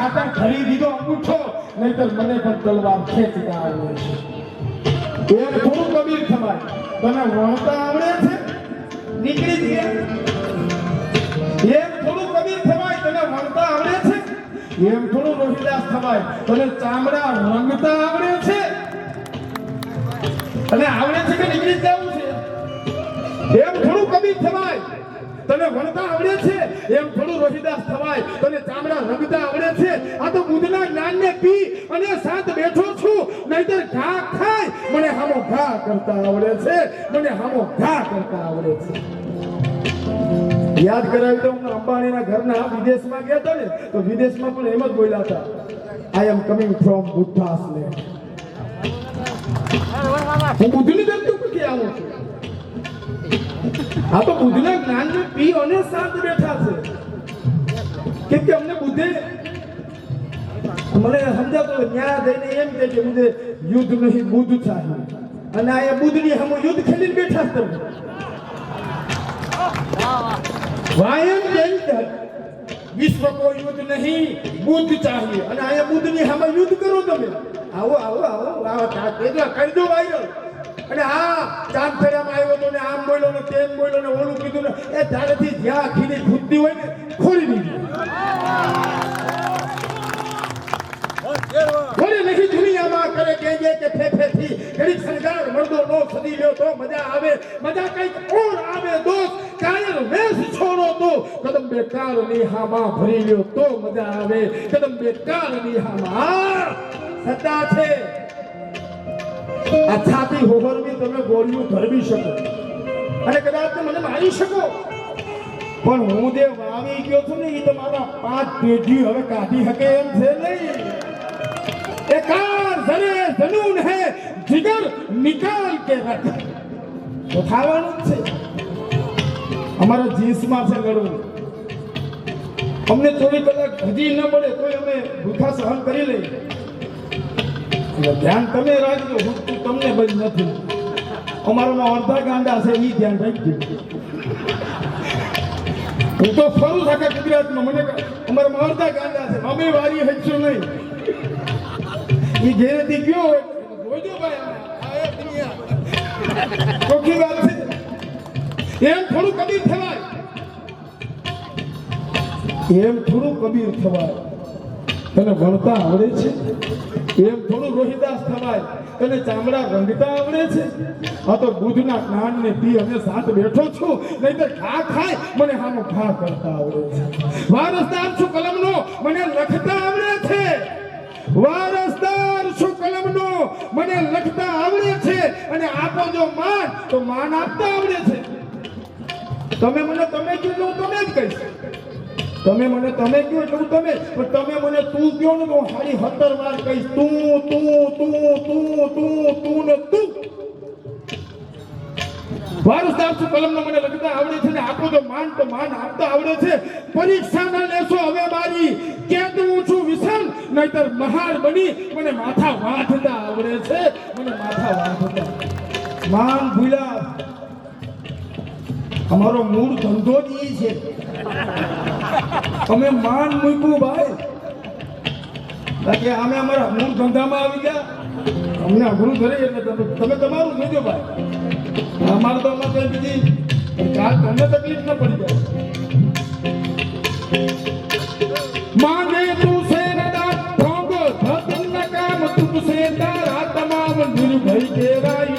ખાતર ખરીદીનો અંગૂઠો, નહીતર મને પણ તલવાર ખેંચતા આવે છે. એ થોડું કબીર થવાય. તને વણતા આવડે છે? નીકળી ગયા એમ થોડું કબીર થવાય, તને વણતા આવડે છે? એમ થોડું રોહિદાસ થવાય, તને ચામડા રંગતા આવડે છે? અને આવડે છે કે નીકળી જ જવું છે? એમ થોડું કબીર થવાય. તને વણતા આવડે છે? એમ થોડું રોહિદાસ થવાય. તને ચામડા રંગતા આવડે છે? આ તો બુદ્ધના જ્ઞાનને પી અને સાત બેઠો છું. નહીતર ઘા ખાય. મને હામો ઘા કરતા આવડે છે. મને હામો ઘા કરતા આવડે છે. યાદ કરાવી તો હું અંબાણીના ઘરના વિદેશમાં ગયા હતા ને, તો વિદેશમાં પણ એમ જ બોલ્યા હતા. I am coming from Buddha's land હું બુદ્ધની ધરતી ઉપરથી આવું છું? આ તો બુદ્ધના જ્ઞાનને પી અને શાંત બેઠા છે. કે અમને બુદ્ધે મને સમજાતો ન્યા દઈને એમ કે કે મુझे યુદ્ધ નહીં, બુદ્ધ ચાહીએ અને આ બુદ્ધની હમ યુદ્ધ ખેલીને બેઠા છે વાયમ જય વિશ્વ કો યુદ્ધ નહીં, બુદ્ધ ચાહીએ. અને આ બુદ્ધની હમ યુદ્ધ કરો તમે. આવો આવો આવો આવો તેજો કરી દો વાયરલ અને આ ચાંદ ફેરામાં આવ્યો તો ને આમ બોલ્યો ને તેમ બોલ્યો ને ઓલું કીધું ને, એ તારેથી જ્યાં ખીલી ખૂટતી હોય ને, ખોરી દીધી ખોરી મજા આવે. મજા કંઈક ઓર આવે દોસ્ત કાયર વેશ છોડો તો કદમ બેકાર ભરી લ્યો તો મજા આવે. કદમ બેકારની હામાં સત્તા છે. આ છાતી હોહરવી તમે ગોળીઓ ધરવી શકો. અને કદાચ મને મારી શકો. પણ હું જે વાવી ગયો છું ને એ તમારા પાંચ પેઢી હવે કાઢી શકે એમ છે નહીં એકાર ઝરે જનૂન હે, જીગર નિકાલ કે જ છે. અમારા જીસમાં છે લડવું. અમને થોડી કલાક હજી ન પડે તો અમે ભૂખા સહન કરી લઈએ. ધ્યાન તમે રાખજો, હું તમને બંધ નથી. અમારામાં અડધા ગાંડા છે એ ધ્યાન રાખજો. હું તો ફરું આખા ગુજરાતમાં. મને અમારામાં અડધા ગાંડા છે. અમે વારી હજશું નહીં. એ ઘેરેથી ગયો હોય જોજો ભાઈ ચોખ્ખી વાત છે. એમ થોડું કબીર થવાય. એમ થોડું કબીર થવાય. તને ભણતા આવડે છે? એમ થોડું રોહિદાસ થવાય. તને ચામડા રંગતા આવડે છે? આ તો બુદ્ધના જ્ઞાનને પી, અમે સાથ બેઠો છું. નહીતર ખા ખાય, મને હાનો ખા કરતા આવડે છે. વારસદાર છું કલમનો, મને લખતા આવડે છે. વારસદાર છું કલમનો, મને લખતા આવડે છે. અને આપો જો માન, તો માન આપતા આવડે છે. તમે મને તમે કીધું તમે જ કહીશ. તમે મને તમે કહો એટલે તમે. પણ તમે મને તું કહો ને હું હારી હતર વાર કહીશ. તું તું તું તું તું તું ને તું. મને લખતા આવડે છે ને આપો તો માન તો માન આપતા આવડે છે. પરીક્ષા ના લેશો હવે મારી. કેતું છું વિસન નહીતર મહાર બની મને માથા વાંધતા આવડે છે. મને માથા વાંધતા. માન ભૂલ્યા. અમારો મૂળ ધંધો જ એ છે. તમે માન મૂક્યું ભાઈ. બાકી અમે અમારા મૂળ ધંધામાં આવી ગયા. અમને અઘરું ધરે એટલે તમે તમે તમારું જોજો ભાઈ. અમારે તો અમારે બીજી કાલ તમને તકલીફ ના પડી જાય. માને તું સે નડા ભોગો ધતન કામ તું સે તારા તમામ નિર્ભય દેવાઈ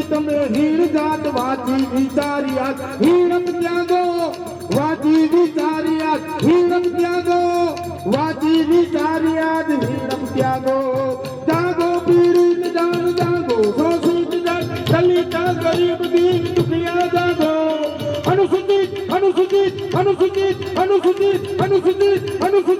વાંચી તમે હીણ જાત વાંચી વિચાર્યા હીરક ત્યાં ગો વાંચી વિચાર્યા હીરક ત્યાં ગો વાંચી વિચાર્યા હીરક ત્યાં ગો જાગો પીડી જાણ જાગો, શોષિત જાણ દલિતા ગરીબ દીન દુખિયા જાગો. અનુસૂચિત અનુસૂચિત અનુસૂચિત અનુસૂચિત અનુસૂચિત અનુસૂચિત.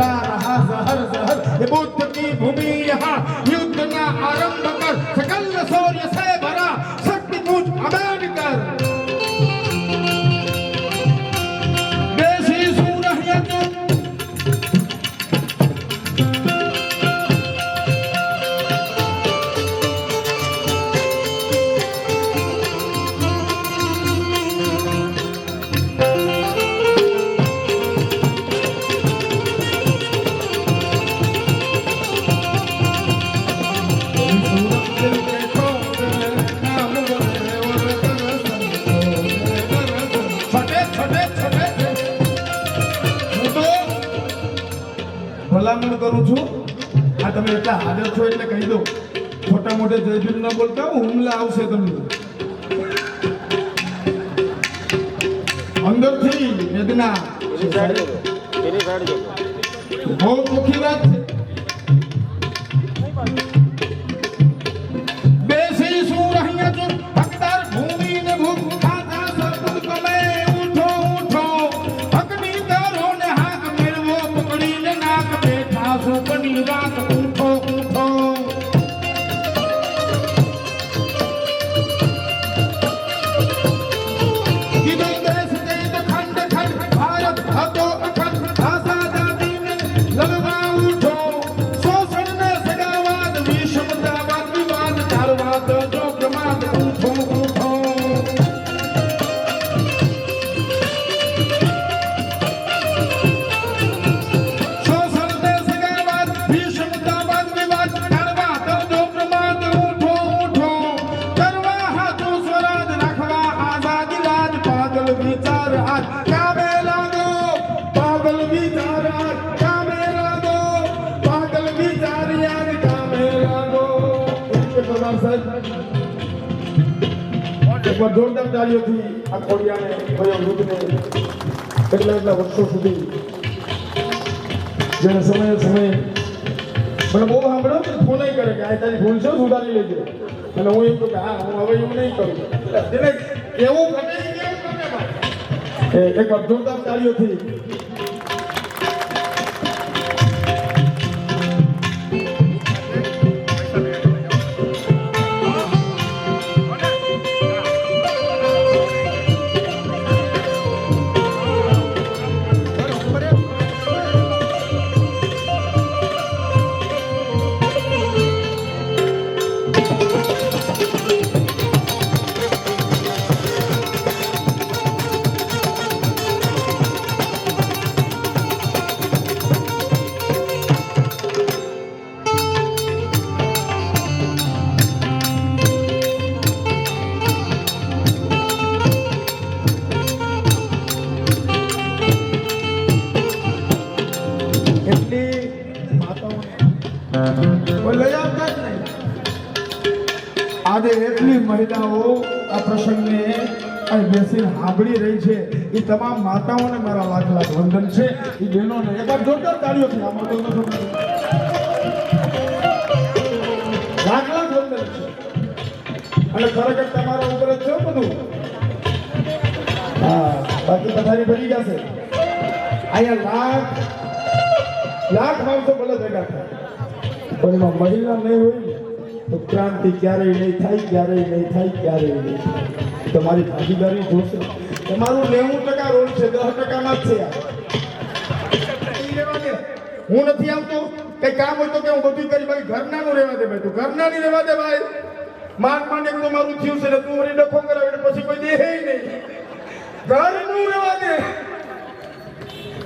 la raza. છો એટલે દો. મોટા મોટે જયભીમ ન બોલતા હુમલા આવશે તમને. અંદરથી વેદના બહુ દુઃખી વાત છે. જોરદાર આ ખોડિયાને ભયો વૃદ્ધને એટલા વર્ષો સુધી જેને સમયે સમયે મને બહુ સાંભળ્યો કે ફોન કરે, કે આ તારી ભૂલ છે સુધારી લેજે અને હું એમ કહું કે હા, હું હવે એવું નહીં કરું એટલે એવું ગમે એ કેમ ગમે ભાઈ? એ એકવાર જોરદાર તાળીઓથી આજે એટલી મહિલાઓ આ પ્રસંગને અહીં બેસીને રહી છે. એ તમામ માતાઓને મારા લાખ લાખ વંદન છે. એ બહેનોને એકવાર જોરદાર તાળીઓથી આમાં કોઈ છે. અને ખરેખર તમારા ઉપર જ છે બધું. હા, બાકી પથારી બની જશે અહીંયા લાખ લાખ માણસો ભલે ભેગા થાય. પણ એમાં મહિલા નહીં હોય તો ક્રાંતિ ક્યારેય નહીં થાય, ક્યારેય નહીં થાય, ક્યારેય નહીં થાય. તમારી ભાગીદારી જોશે. તમારું નેવું ટકા રોલ છે, દસ ટકામાં જ છે. હું નથી આવતો. કઈ કામ હોય તો કે હું બધું કરી બાકી ઘરના નું રહેવા દે ભાઈ તું. ઘરના ની રહેવા દે ભાઈ. માર માંડે તો મારું થયું છે તું મને ડખો કરાવે પછી કોઈ દે નહીં. ઘરનું રહેવા દે.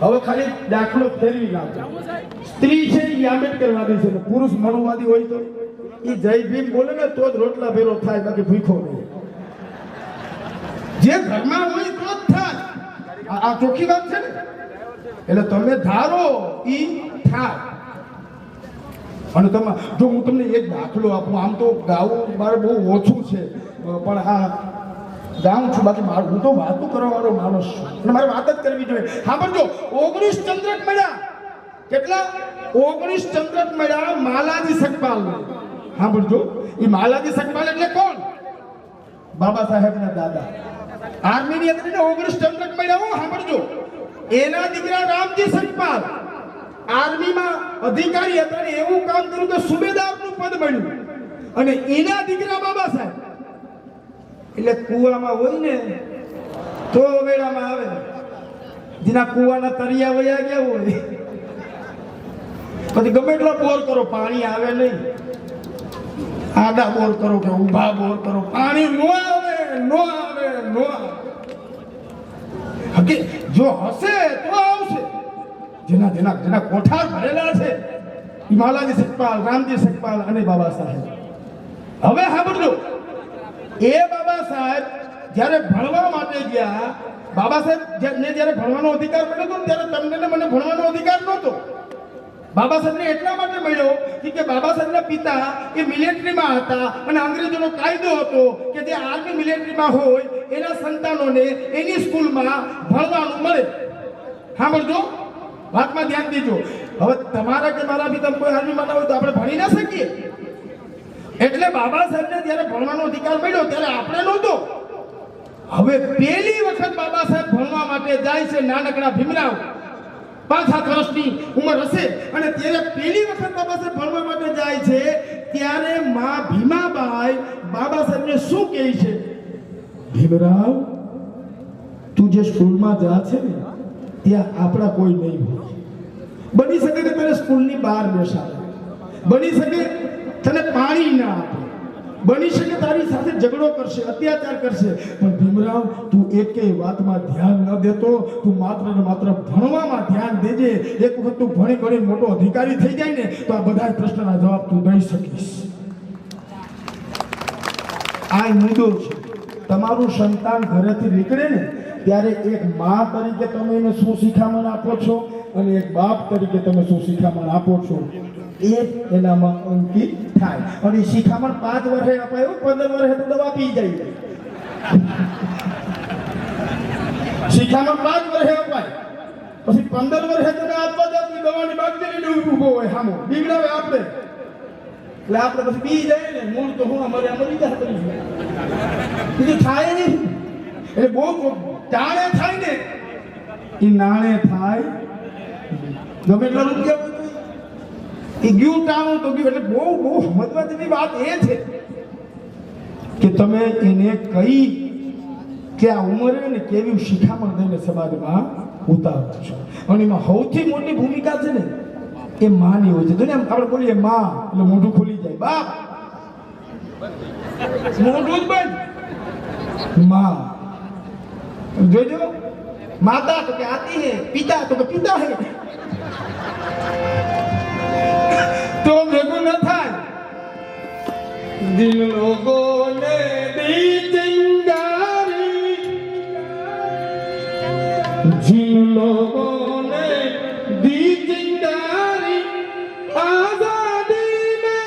હવે ખાલી દાખલો ફેરવી નાખો. સ્ત્રી છે એ આંબેડકરવાદી છે પુરુષ મનુવાદી હોય તો એ જય ભીમ બોલે ને તો જ રોટલા ભેરો થાય, બાકી ભૂખો નહીં. જે ઘરમાં હોય તો જ થાય. આ- ચોખ્ખી વાત છે ને? એટલે તમે ધારો ઈ થાય. અને તમે જો હું તમને એક દાખલો આપું, આમ તો ગાવું મારે બહુ ઓછું છે પણ આ ગાઉં છું. બાકી મારું હું તો વાતો કરવા વાળો માણસ છું. મારે વાત જ કરવી જોઈએ. સાંભળજો ઓગણીસ ચંદ્રક મળ્યા. કેટલા? ઓગણીસ ચંદ્રક મળ્યા માલાજી સકપાલ સાંભળજો એ માલાજી સકપાલ એટલે કોણ? બાબા સાહેબના દાદા. આર્મીની અંદર ઓગણીસ ચંદ્રક મળ્યા હું. સાંભળજો એના દીકરા રામજી સકપાલ આર્મીમાં અધિકારી હતા ને એવું કામ કર્યું કે સુબેદારનું પદ મળ્યું. અને એના દીકરા બાબા સાહેબ એટલે કુવામાં હોય ને, તો વેળામાં આવે. જેના કુવાના તરિયા વયા ગયા હોય, પછી ગમે એટલા બોર કરો, પાણી આવે નહીં. આડા બોર કરો કે ઊભા બોર કરો, પાણી નો આવે નો આવે, નો હકી જો હશે તો આવશે. જેના જેના જેના કોઠાર ભરેલા છે માલાજી સકપાલ રામજી સકપાલ અને બાબા સાહેબ. હવે સાંભળજો. એ બાબા સાહેબ જ્યારે ભણવા માટે ગયા, બાબા સાહેબ ને જ્યારે ભણવાનો અધિકાર મળ્યો હતો ત્યારે તમને મને ભણવાનો અધિકાર નહોતો. બાબા સાહેબને એટલા માટે મળ્યો કે બાબા સાહેબના પિતા એ મિલિટરીમાં હતા અને અંગ્રેજોનો કાયદો હતો કે જે આર્મી મિલિટરીમાં હોય, એના સંતાનોને એની સ્કૂલમાં ભણવાનું મળે. સાંભળજો. વાતમાં ધ્યાન દેજો. હવે તમારા કે મારા બી તમે કોઈ આર્મીમાં ના હોય તો આપણે ભણી ના શકીએ? એટલે બાબા સાહેબને જ્યારે ભણવાનો અધિકાર મળ્યો ત્યારે આપણે નહોતો. હવે પહેલી વખત બાબા સાહેબ ભણવા માટે જાય છે નાનકડા ભીમરાવ. પાંચ સાત વર્ષની ઉંમર હશે અને ત્યારે પહેલી વખત બાબા સાહેબ ભણવા માટે જાય છે ત્યારે મા ભીમાબાઈ બાબા સાહેબને શું કહે છે? ભીમરાવ, તું જે સ્કૂલમાં જા છે ને, ત્યાં આપણા કોઈ નહીં હોય. બની શકે કે તને સ્કૂલની બહાર બેસાડે. બની શકે તને પાણી ના આપે. બની શકે તારી સાથે ઝઘડો કરશે, અત્યાચાર કરશે. પણ ભીમરાવ, તું એકેય વાતમાં ધ્યાન ન દેતો, તું માત્ર ને માત્ર ભણવામાં ધ્યાન દેજે. એક વખત તું ભણી ભણી મોટો અધિકારી થઈ જાય ને, તો આ બધા પ્રશ્નના જવાબ તું દઈ શકીશ. આ મુદ્દો છે. તમારું સંતાન ઘરેથી નીકળે ને, ત્યારે એક મા તરીકે તમે એને શું શિખામણ આપો છો? અને એક બાપ તરીકે તમે શું શિખામણ આપો છો? એ એનામાં અંકિત થાય. અને શિખામણ પાંચ વર્ષે અપાયું, પંદર વર્ષે તો દવા પી જાય. શિખામાં પાંચ વર્ષે અપાય. પછી પંદર વર્ષે તને આપવા જાતની દવાની બાકી ઊભો હોય. સામો બીગડાવે આપણે. એટલે આપણે પછી બી જાય ને, મૂળ તો હું અમારે અમારી કરી બીજું થાય નહીં. એટલે બહુ ટાણે થાય ને. એ નાણે થાય ગમે એટલા રૂપિયા એ ગયું ટાણું તો ગયું. એટલે બહુ બહુ સમજવા જેવી વાત એ છે કે તમે એને કઈ કે આ ઉંમરે ને કેવી શિખામણ દઈને સમાજમાં ઉતારો છો. અને એમાં સૌથી મોટી ભૂમિકા છે ને, એ માની હોય છે. આમ આપણે બોલીએ માં, એટલે મોઢું ખુલી જાય. બાપ! મોઢું જ બંધ. માં. જોજો માતા તો કે આતી હે, પિતા તો કે પિતા હે. তোমরে গুণ থাই দিল গোলে দি চিঙ্গারি ঝিল গোলে দি চিঙ্গারি আজাদি মে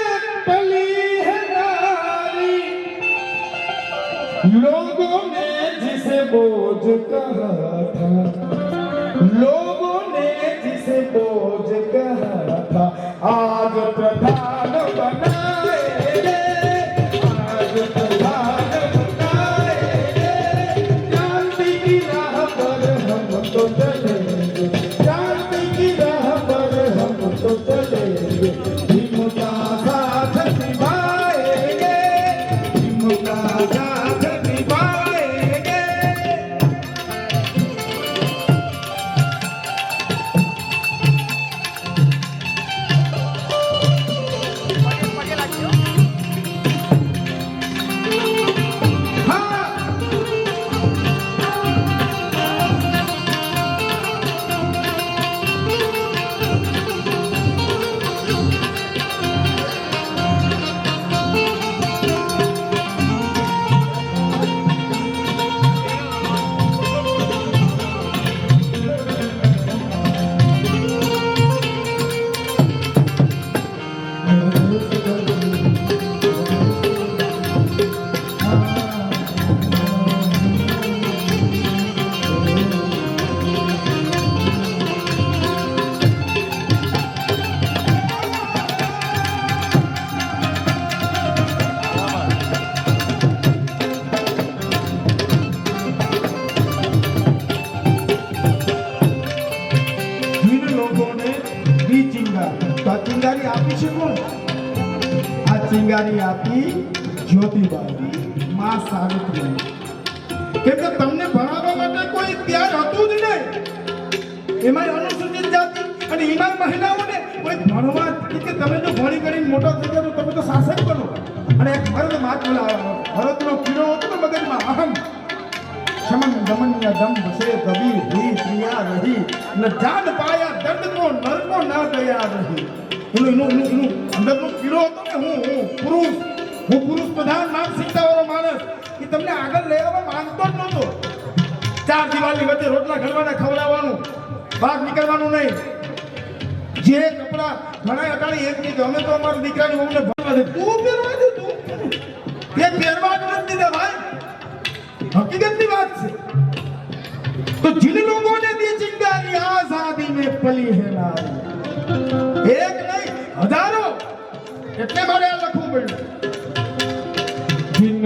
পলি है नारी लोगों ने जिसे बोझ कहा था आग प्रधान ચિંગારી આપી જ્યોતિબાઈ, માં સાવિત્રી. કેમ કે તમને ભણાવવા માટે કોઈ ત્યાર હતું જ નહીં. એમાં અનુસૂચિત જાતિ અને એમાં મહિલાઓને કોઈ ભણવા કે તમે જો ભણી કરીને મોટા થઈ ગયા તમે તો શાસક બનો અને એક ભરત મહાત્મા ભરતનો કીડો હતો ને મગજમાં અહમ. શમન દમન્ય દમ બસે કબીર હુઈ ક્રિયા રહી. ન જાન પાયા દર્દ કો નર કો ના ગયા રહી. હું એનું એનું એનું હતો ને હું હું પુરુષ. હું પુરુષ પ્રધાન નામ શીખતાવાળો માણસ. એ તમને આગળ લઈ આવવા જ નહોતો. ચાર દિવાલની વચ્ચે રોટલા ઘડવાના ખવડાવવાનું બહાર નીકળવાનું નહીં. જે કપડા ઘણા અટાણી એમ કીધું અમે તો અમારા દીકરાની બહુને ભણવા દે તું પહેરવા દે તું. તે નથી દીધા ભાઈ. હકીકતની વાત છે. તો જિન લોગોને દી જિંદગી આઝાદી મેં પલી હે નારી એક નહીં હજારો. એટલે મારે આ લખવું પડ્યું. જિન